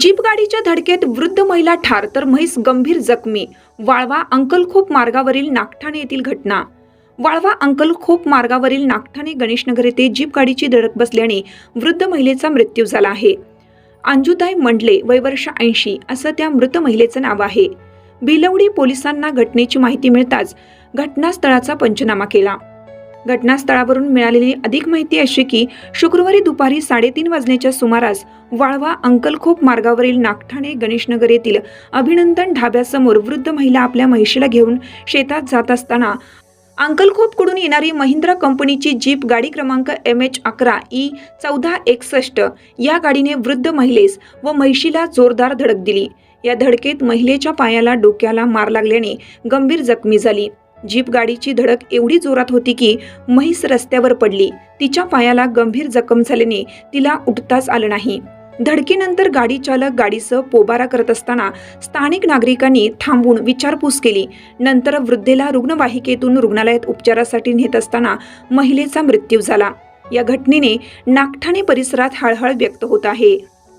Jeep गाडीच्या धडकेत वृद्ध महिला ठार तर म्हैस गंभीर जखमी. वाळवा अंकलखोप मार्गावरील नागठाणे येथील घटना. वाळवा अंकलखोप मार्गावरील नागठाणे गणेशनगर येथे जीप गाडीची धडक बसल्याने वृद्ध महिलेचा मृत्यू झाला आहे. अंजुताई मंडले वयवर्ष ऐंशी असं त्या मृत महिलेचं नाव आहे. भिलवडी पोलिसांना घटनेची माहिती मिळताच घटनास्थळाचा पंचनामा केला. घटनास्थळावरून मिळालेली अधिक माहिती अशी की शुक्रवारी दुपारी साडेतीन वाजण्याच्या सुमारास वाळवा अंकलखोप मार्गावरील नागठाणे गणेशनगर येथील अभिनंदन ढाब्यासमोर वृद्ध महिला आपल्या म्हैशीला घेऊन शेतात जात असताना अंकलखोपकडून येणारी महिंद्रा कंपनीची जीप गाडी क्रमांक एम एच अकरा ई चौदा एकसष्ट या गाडीने वृद्ध महिलेस व म्हैशीला जोरदार धडक दिली. या धडकेत महिलेच्या पायाला डोक्याला मार लागल्याने गंभीर जखमी झाली. जीप गाडीची धडक एवढी जोरात होती की म्हैस रस्त्यावर पडली. तिच्या पायाला गंभीर जखम झाल्याने तिला उठताच आलं नाही. धडकीनंतर गाडी चालक गाडीसह पोबारा करत असताना स्थानिक नागरिकांनी थांबून विचारपूस केली. नंतर वृद्धेला रुग्णवाहिकेतून रुग्णालयात उपचारासाठी नेत असताना महिलेचा मृत्यू झाला. या घटनेने नागठाणे परिसरात हळहळ व्यक्त होत आहे.